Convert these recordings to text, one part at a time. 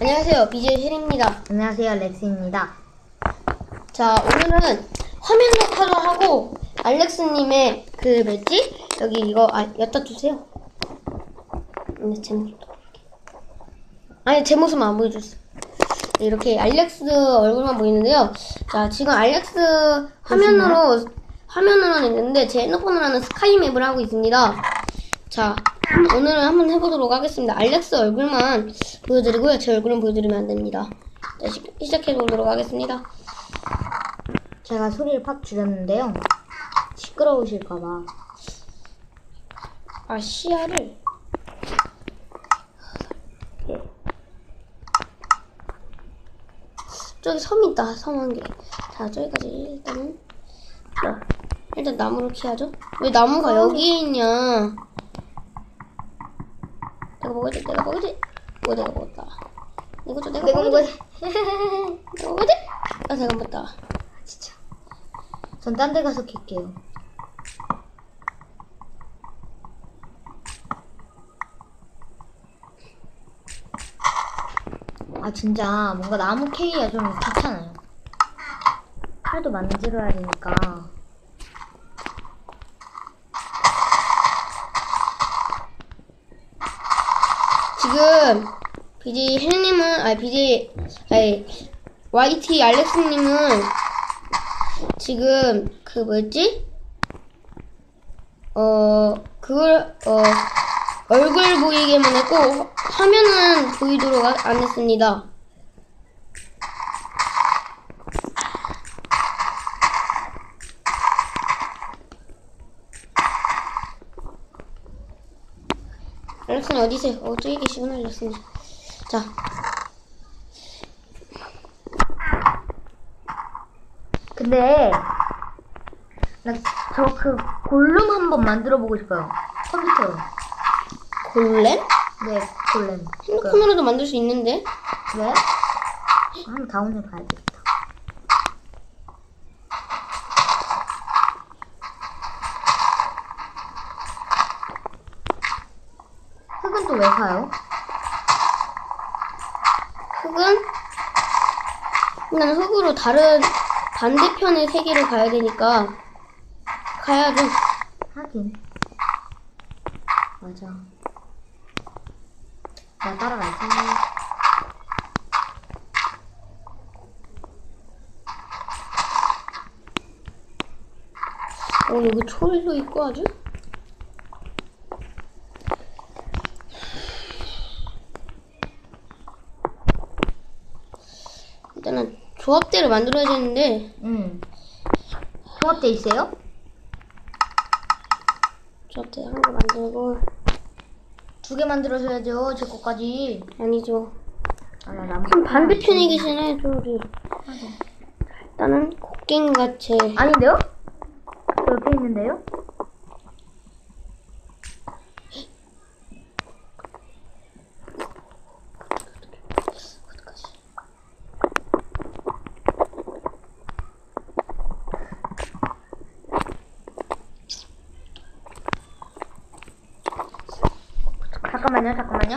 안녕하세요. BJ 힐입니다. 안녕하세요, 렉스입니다. 자, 오늘은 화면 녹화도 하고, 알렉스님의 그 뭐지? 여기 이거, 아, 여기다 주세요. 근데 제 모습. 아니, 제 모습만 안 보여줬어. 네, 이렇게 알렉스 얼굴만 보이는데요. 자, 지금 알렉스 화면으로, 화면으로는 있는데, 제 핸드폰으로는 스카이맵을 하고 있습니다. 자, 오늘은 한번 해보도록 하겠습니다. 알렉스 얼굴만 보여드리고요. 제 얼굴은 보여드리면 안 됩니다. 자, 시, 시작해보도록 하겠습니다. 제가 소리를 팍 줄였는데요. 시끄러우실까봐. 아, 시야를. 예. 저기 섬 있다, 섬 한 개. 자, 저기까지 일단은. 자, 일단 나무를 키야죠. 왜 나무가 여기에 있냐? 먹어야지, 내가 먹어야지. 뭐 내가 먹었다. 이거 좀 내가, 내가 먹어야지. 내가 먹어야지. 아, 내가 먹었다. 진짜. 전 딴 데 가서 킬게요. 아, 진짜 뭔가 나무 캐기가 좀 귀찮아요. 칼도 만들어야 되니까. 지금 BJ 헬님은 아니 BJ 아니 YT 알렉스님은 지금 그 뭐였지? 어 그걸 어 얼굴 보이게만 했고 화면은 보이도록 하- 안 했습니다. 알렉스님 어디 있어요? 어 저기 계시구나 알렉스님. 자 근데 나 저 그 골룸 한번 만들어 보고 싶어요. 컴퓨터로. 골렘? 네, 골렘. 그, 핸드폰으로도 만들 수 있는데 왜? 한번 다운해 봐야겠다. 흙은 또 왜 사요? 흙은 난 흙으로 다른 반대편의 세계로 가야 되니까 가야죠. 하긴. 맞아. 나 따라가지. 어 여기 초일도 있고 아주. 일단은 조합대를 만들어야 되는데 응. 통합돼 있어요? 조합대 한거 만들고 두 개 만들어줘야죠. 제 거까지. 아니죠. 아, 나 나무. 한 반대편에 계시네 저기. 일단은 곡괭이같이 아닌데요? 저 옆에 있는데요? 잠깐만요, 잠깐만요.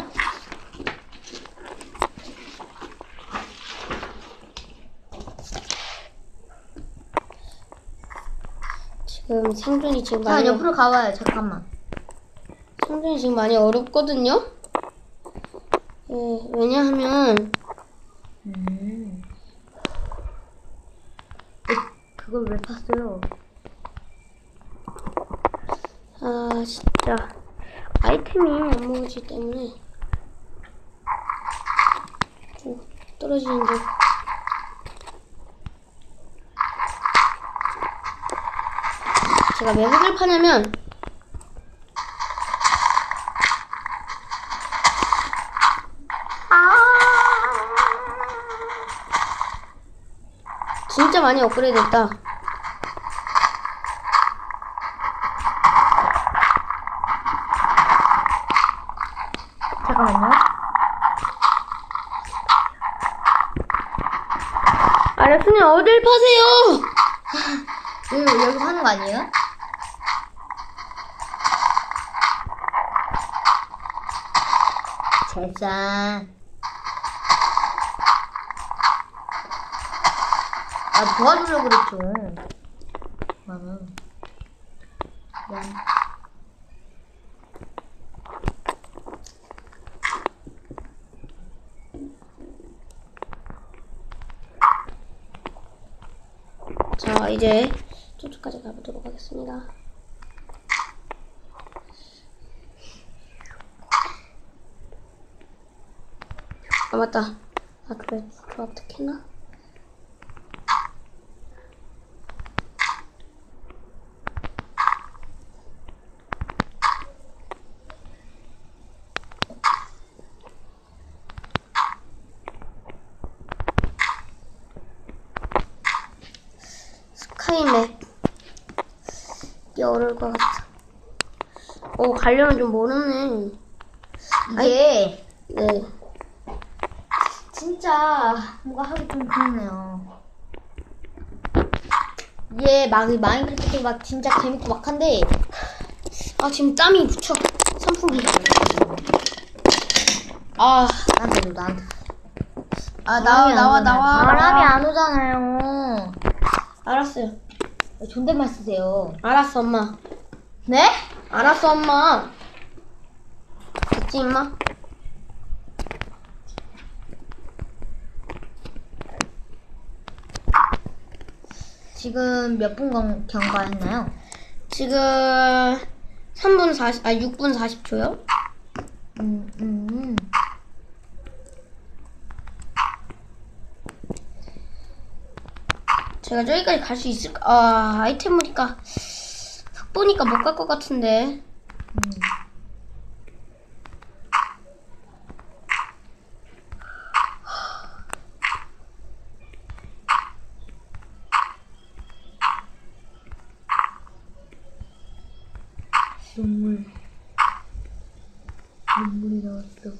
지금 생존이 지금 자, 많이 옆으로 가봐요. 잠깐만. 생존이 지금 많이 어렵거든요. 예, 왜냐하면 음. 왜, 그걸 왜 팠어요? 아 진짜 아이템이 안 모으지 때문에. 좀 떨어지는 데 제가 왜 흙을 파냐면 진짜 많이 업그레이드 됐다 알았으면 어딜 파세요? 여기, 여기 파는 거 아니에요? 짜잔. 아, 도와주려고 그랬죠. 나는. 미안. 이제 저쪽까지 가보도록 하겠습니다. 아, 맞다. 아, 그래. 드랍트 캐나? 스카이맵. 이게 어려울 것 같아. 오, 가려면 좀 모르네. 이게 네. 진짜 뭔가 하기 좀 그렇네요. 이게 막 마인크래프트 막 진짜 재밌고 막 한데 아, 지금 땀이 묻혀. 선풍기. 아, 나한테도 나한테 아, 나와, 나와, 나와. 바람이 안 오잖아요. 알았어요. 왜 존댓말 쓰세요. 알았어, 엄마. 네? 알았어, 엄마. 됐지, 임마? 지금 몇 분 경과했나요? 지금 3분 40, 아, 6분 40초요? 음, 음, 제가 저기까지 갈 수 있을까? 아, 아이템 보니까, 흙 보니까 못 갈 것 같은데. 눈물. 눈물이 나왔어.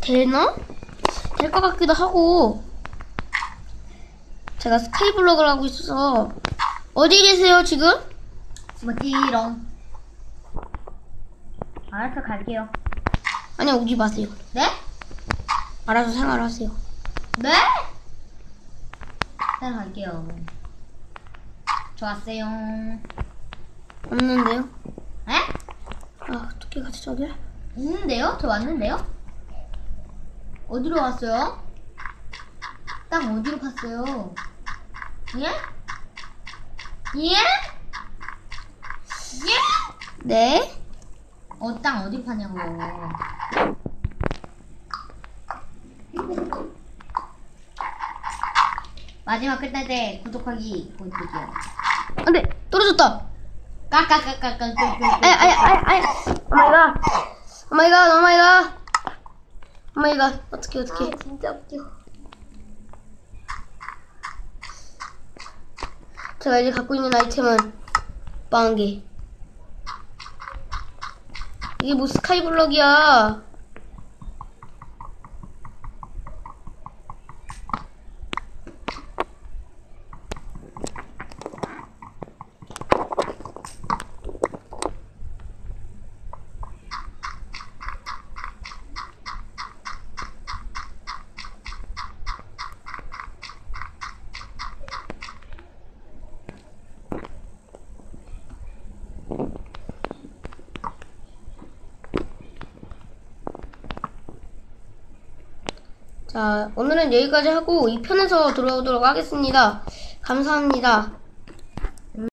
되나? 될 것 같기도 하고. 제가 스카이블럭을 하고 있어서. 어디 계세요, 지금? 뭐지롱. 알았어, 갈게요. 아니, 오지 마세요. 네? 알아서 생활하세요. 네? 네, 갈게요. 좋았어요. 없는데요? 에? 아, 어떻게 가지, 저길? 있는데요? 저 왔는데요? 어디로 왔어요? 땅 어디로 갔어요? 예? 예? 예? 네? 어, 땅 어디 파냐고. 마지막 끝날 때 구독하기 보여드릴게요. 안 돼! 떨어졌다! 까까까까까까까. 아야, 아야, 아야, 아야! 오 마이 갓! 오 마이 갓! 오 마이 갓! 오 마이 갓! 어떡해, 어떡해. 진짜 웃겨. 제가 이제 갖고 있는 아이템은 빵개. 이게 뭐 스카이블럭이야. 자, 오늘은 여기까지 하고 2편에서 돌아오도록 하겠습니다. 감사합니다.